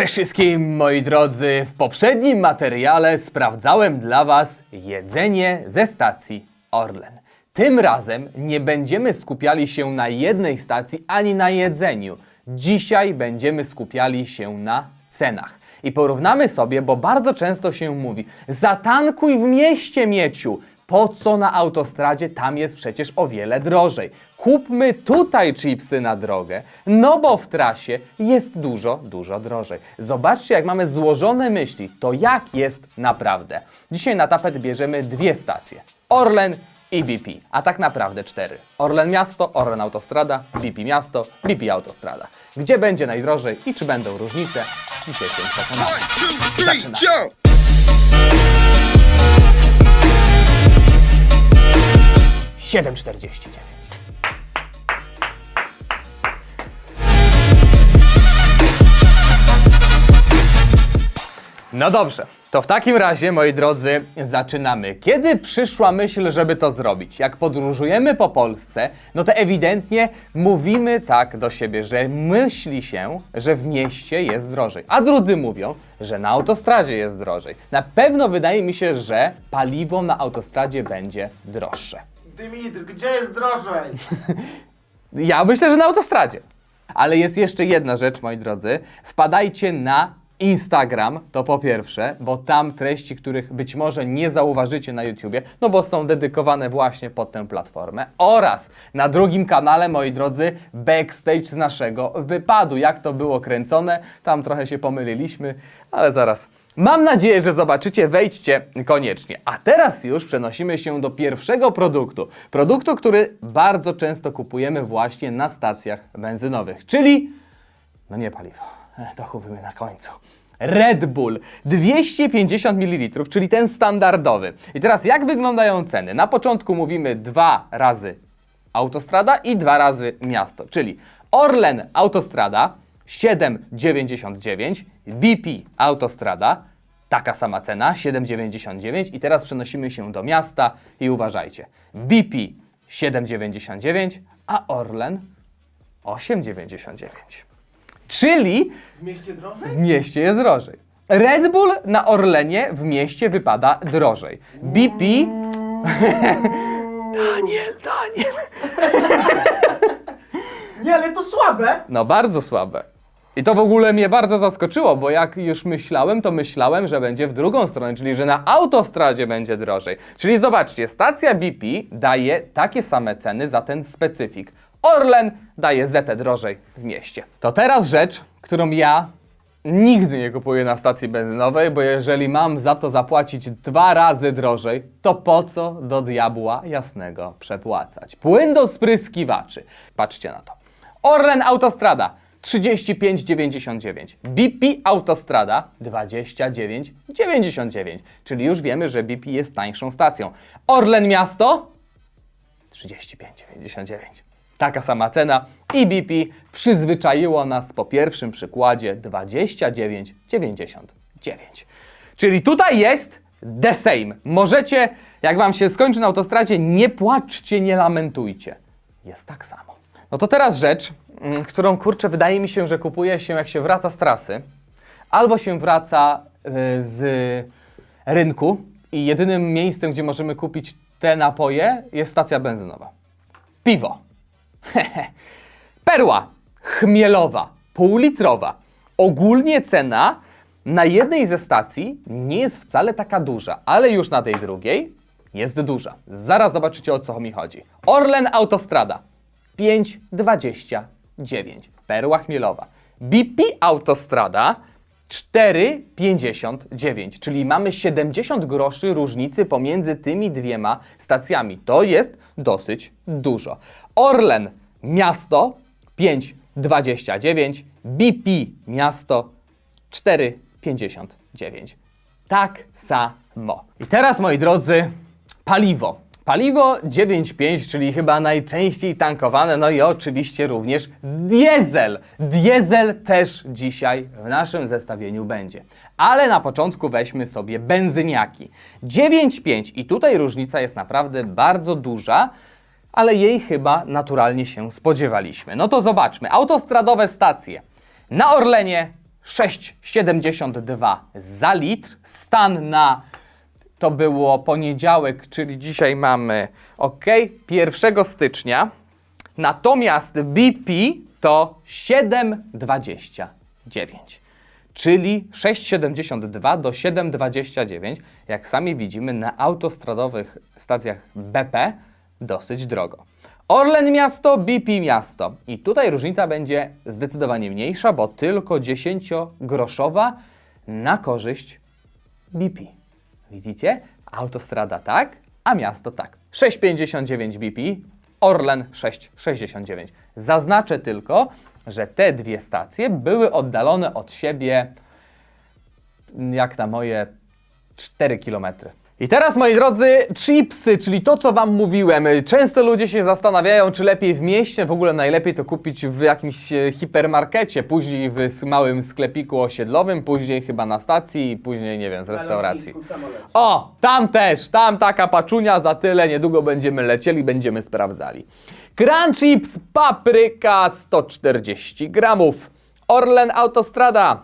Cześć wszystkim moi drodzy. W poprzednim materiale sprawdzałem dla Was jedzenie ze stacji Orlen. Tym razem nie będziemy skupiali się na jednej stacji ani na jedzeniu. Dzisiaj będziemy skupiali się na cenach. I porównamy sobie, bo bardzo często się mówi: zatankuj w mieście, mieciu. Po co na autostradzie? Tam jest przecież o wiele drożej. Kupmy tutaj chipsy na drogę, no bo w trasie jest dużo, dużo drożej. Zobaczcie, jak mamy złożone myśli, to jak jest naprawdę. Dzisiaj na tapet bierzemy dwie stacje: Orlen i BP, a tak naprawdę cztery. Orlen miasto, Orlen autostrada, BP miasto, BP autostrada. Gdzie będzie najdrożej i czy będą różnice? Dzisiaj się przekonamy. Zaczynamy. jump! 7,49. No dobrze, to w takim razie, moi drodzy, zaczynamy. Kiedy przyszła myśl, żeby to zrobić? Jak podróżujemy po Polsce, no to ewidentnie mówimy tak do siebie, że myśli się, że w mieście jest drożej, a drudzy mówią, że na autostradzie jest drożej. Na pewno wydaje mi się, że paliwo na autostradzie będzie droższe. Dymitr, gdzie jest drożej? Ja myślę, że na autostradzie. Ale jest jeszcze jedna rzecz, moi drodzy. Wpadajcie na Instagram, to po pierwsze, bo tam treści, których być może nie zauważycie na YouTubie, no bo są dedykowane właśnie pod tę platformę. Oraz na drugim kanale, moi drodzy, backstage z naszego wypadu. Jak to było kręcone, tam trochę się pomyliliśmy, ale zaraz. Mam nadzieję, że zobaczycie, wejdźcie koniecznie. A teraz już przenosimy się do pierwszego produktu. Produktu, który bardzo często kupujemy właśnie na stacjach benzynowych, czyli no nie paliwo. E, To kupimy na końcu. Red Bull 250 ml, czyli ten standardowy. I teraz jak wyglądają ceny? Na początku mówimy dwa razy autostrada i dwa razy miasto, czyli Orlen autostrada 7,99, BP autostrada taka sama cena 7,99 i teraz przenosimy się do miasta i uważajcie. BP 7,99, a Orlen 8,99. Czyli W mieście drożej? w mieście jest drożej. Red Bull na Orlenie w mieście wypada drożej. BP. Daniel, Daniel. Nie, ale to słabe. No bardzo słabe. I to w ogóle mnie bardzo zaskoczyło, bo jak już myślałem, to myślałem, że będzie w drugą stronę, czyli że na autostradzie będzie drożej. Czyli zobaczcie, stacja BP daje takie same ceny za ten specyfik. Orlen daje zetę drożej w mieście. To teraz rzecz, którą ja nigdy nie kupuję na stacji benzynowej, bo jeżeli mam za to zapłacić dwa razy drożej, to po co do diabła jasnego przepłacać? Płyn do spryskiwaczy. Patrzcie na to. Orlen Autostrada 35,99. BP Autostrada 29,99. Czyli już wiemy, że BP jest tańszą stacją. Orlen Miasto 35,99. Taka sama cena i BP przyzwyczaiło nas po pierwszym przykładzie 29,99. Czyli tutaj jest the same. Możecie, jak wam się skończy na autostradzie, nie płaczcie, nie lamentujcie. Jest tak samo. No to teraz rzecz, mm, którą kurczę, wydaje mi się, że kupuje się jak się wraca z trasy, albo się wraca y, z rynku i jedynym miejscem, gdzie możemy kupić te napoje jest stacja benzynowa. Piwo. Perła chmielowa, półlitrowa. Ogólnie cena na jednej ze stacji nie jest wcale taka duża, ale już na tej drugiej jest duża. Zaraz zobaczycie o co mi chodzi. Orlen Autostrada 5,29. Perła chmielowa. BP Autostrada 4,59, czyli mamy 70 groszy różnicy pomiędzy tymi dwiema stacjami. To jest dosyć dużo. Orlen miasto 5,29, BP miasto 4,59. Tak samo. I teraz, moi drodzy, paliwo. Paliwo 9,5, czyli chyba najczęściej tankowane, no i oczywiście również diesel. Diesel też dzisiaj w naszym zestawieniu będzie. Ale na początku weźmy sobie benzyniaki. 9,5 i tutaj różnica jest naprawdę bardzo duża, ale jej chyba naturalnie się spodziewaliśmy. No to zobaczmy. Autostradowe stacje. Na Orlenie 6,72 za litr. Stan na to było poniedziałek, czyli dzisiaj mamy ok, 1 stycznia. Natomiast BP to 7,29, czyli 6,72 do 7,29. Jak sami widzimy, na autostradowych stacjach BP dosyć drogo. Orlen miasto, BP miasto. I tutaj różnica będzie zdecydowanie mniejsza, bo tylko 10-groszowa na korzyść BP. Widzicie? Autostrada tak, a miasto tak. 6,59 BP, Orlen 6,69. Zaznaczę tylko, że te dwie stacje były oddalone od siebie jak na moje 4 km. I teraz, moi drodzy, chipsy, czyli to, co Wam mówiłem. Często ludzie się zastanawiają, czy lepiej w mieście, w ogóle najlepiej to kupić w jakimś e, hipermarkecie, później w małym sklepiku osiedlowym, później chyba na stacji, i później, nie wiem, z restauracji. O, tam też, tam taka paczunia, za tyle, niedługo będziemy lecieli, będziemy sprawdzali. Crunch Chips Papryka 140 gramów. Orlen Autostrada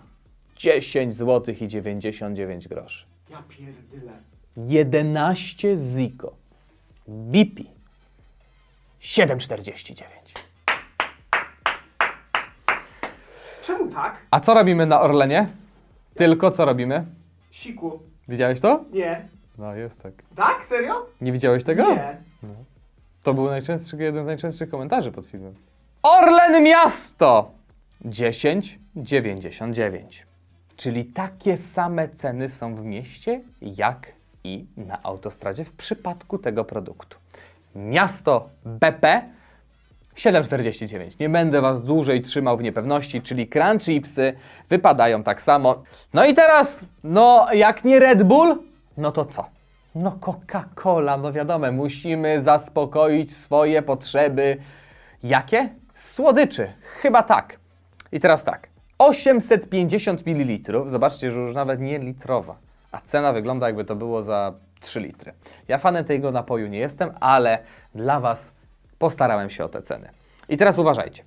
10 zł i 99 groszy. Ja pierdyle. 11 Zico. BP 7,49. Czemu tak? A co robimy na Orlenie? Tylko co robimy? Siku. Widziałeś to? Nie. No, jest tak. Tak? Serio? Nie widziałeś tego? Nie. To był najczęstszy, jeden z najczęstszych komentarzy pod filmem. Orlen Miasto 10,99. Czyli takie same ceny są w mieście, jak i na autostradzie w przypadku tego produktu. Miasto BP 7,49. Nie będę Was dłużej trzymał w niepewności, czyli crunch chipsy wypadają tak samo. No i teraz, no jak nie Red Bull, no to co? No Coca-Cola, no wiadomo, musimy zaspokoić swoje potrzeby. Jakie? Słodyczy, chyba tak. I teraz tak, 850 ml, zobaczcie, że już nawet nie litrowa, a cena wygląda jakby to było za 3 litry. Ja fanem tego napoju nie jestem, ale dla Was postarałem się o te ceny. I teraz uważajcie.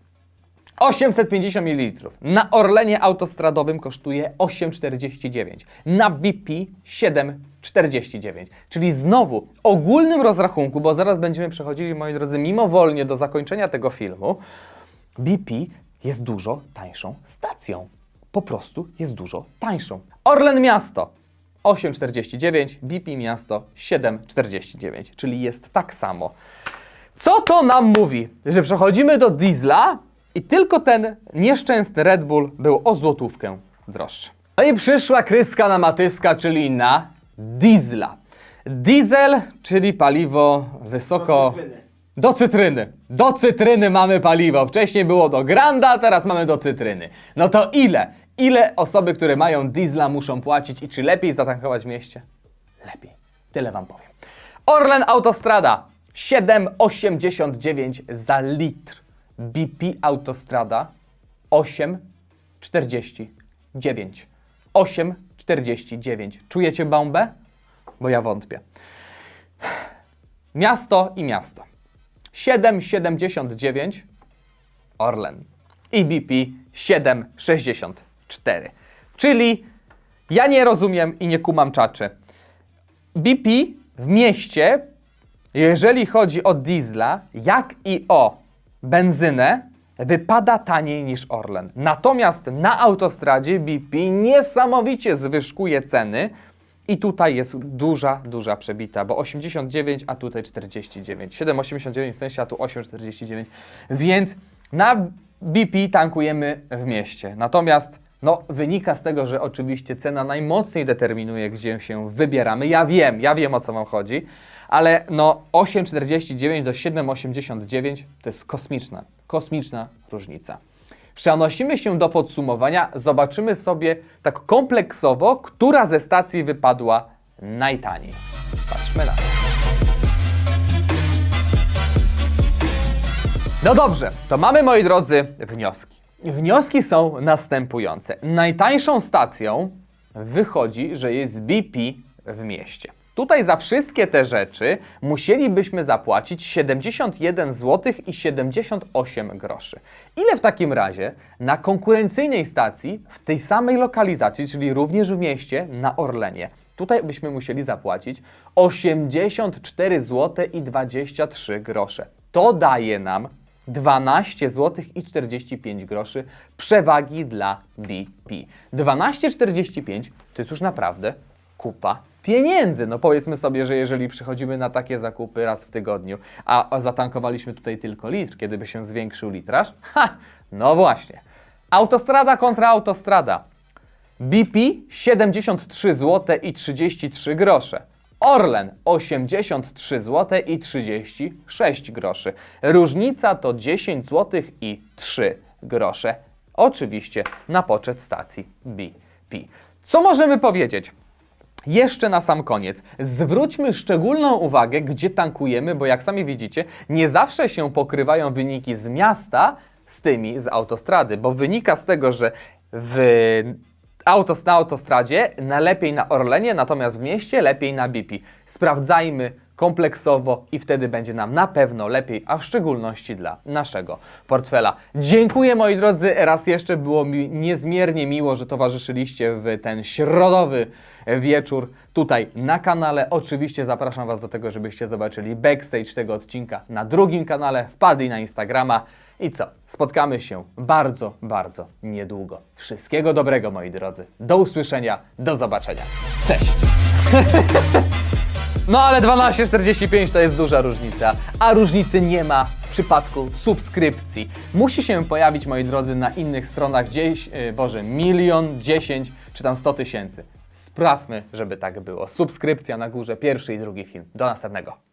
850 ml. Na Orlenie autostradowym kosztuje 8,49. Na BP 7,49. Czyli znowu ogólnym rozrachunku, bo zaraz będziemy przechodzili, moi drodzy, mimowolnie do zakończenia tego filmu, BP jest dużo tańszą stacją. Po prostu jest dużo tańszą. Orlen Miasto 8,49, BP Miasto 7,49, czyli jest tak samo. Co to nam mówi? Że przechodzimy do diesla i tylko ten nieszczęsny Red Bull był o złotówkę droższy. No i przyszła kryska na matyska, czyli na diesla. Diesel, czyli paliwo wysoko... Do cytryny. Do cytryny. Mamy paliwo. Wcześniej było do Granda, teraz mamy do cytryny. No to ile? Ile osoby, które mają diesla muszą płacić i czy lepiej zatankować w mieście? Lepiej. Tyle wam powiem. Orlen Autostrada 7,89 za litr. BP Autostrada 8,49. 8,49. Czujecie bombę? Bo ja wątpię. Miasto i miasto. 7,79 Orlen i BP 7,64. Czyli ja nie rozumiem i nie kumam czaczy. BP w mieście, jeżeli chodzi o diesla, jak i o benzynę, wypada taniej niż Orlen. Natomiast na autostradzie BP niesamowicie zwyżkuje ceny i tutaj jest duża, duża przebita, bo 89, a tutaj 49. 7,89 w sensie, a tu 8,49. Więc na BP tankujemy w mieście. Natomiast no, wynika z tego, że oczywiście cena najmocniej determinuje, gdzie się wybieramy. Ja wiem, ja wiem o co Wam chodzi, ale no 8,49 do 7,89 to jest kosmiczna, kosmiczna różnica. Przenosimy się do podsumowania, zobaczymy sobie tak kompleksowo, która ze stacji wypadła najtaniej. Patrzmy na to. No dobrze, to mamy, moi drodzy, wnioski. Wnioski są następujące. Najtańszą stacją wychodzi, że jest BP w mieście. Tutaj za wszystkie te rzeczy musielibyśmy zapłacić 71 zł i 78 groszy. Ile w takim razie na konkurencyjnej stacji w tej samej lokalizacji, czyli również w mieście na Orlenie, tutaj byśmy musieli zapłacić 84 zł i 23 grosze. To daje nam 12 zł i 45 groszy przewagi dla BP. 12,45 to jest już naprawdę kupa pieniędzy. No powiedzmy sobie, że jeżeli przychodzimy na takie zakupy raz w tygodniu, a zatankowaliśmy tutaj tylko litr, kiedy by się zwiększył litraż, ha, no właśnie. Autostrada kontra autostrada. BP 73 zł i 33 grosze. Orlen 83 zł i 36 groszy. Różnica to 10 zł i 3 grosze. Oczywiście na poczet stacji BP. Co możemy powiedzieć? Jeszcze na sam koniec, zwróćmy szczególną uwagę, gdzie tankujemy, bo jak sami widzicie, nie zawsze się pokrywają wyniki z miasta z tymi z autostrady, bo wynika z tego, że w autos na autostradzie na lepiej na Orlenie, natomiast w mieście lepiej na BP. Sprawdzajmy kompleksowo i wtedy będzie nam na pewno lepiej, a w szczególności dla naszego portfela. Dziękuję moi drodzy, raz jeszcze było mi niezmiernie miło, że towarzyszyliście w ten środowy wieczór tutaj na kanale. Oczywiście zapraszam Was do tego, żebyście zobaczyli backstage tego odcinka na drugim kanale, wpadli na Instagrama i co? Spotkamy się bardzo, bardzo niedługo. Wszystkiego dobrego moi drodzy. Do usłyszenia, do zobaczenia. Cześć! No ale 12,45 to jest duża różnica, a różnicy nie ma w przypadku subskrypcji. Musi się pojawić, moi drodzy, na innych stronach gdzieś, yy, Boże, milion, dziesięć czy tam 100 tysięcy. Sprawmy, żeby tak było. Subskrypcja na górze, pierwszy i drugi film. Do następnego.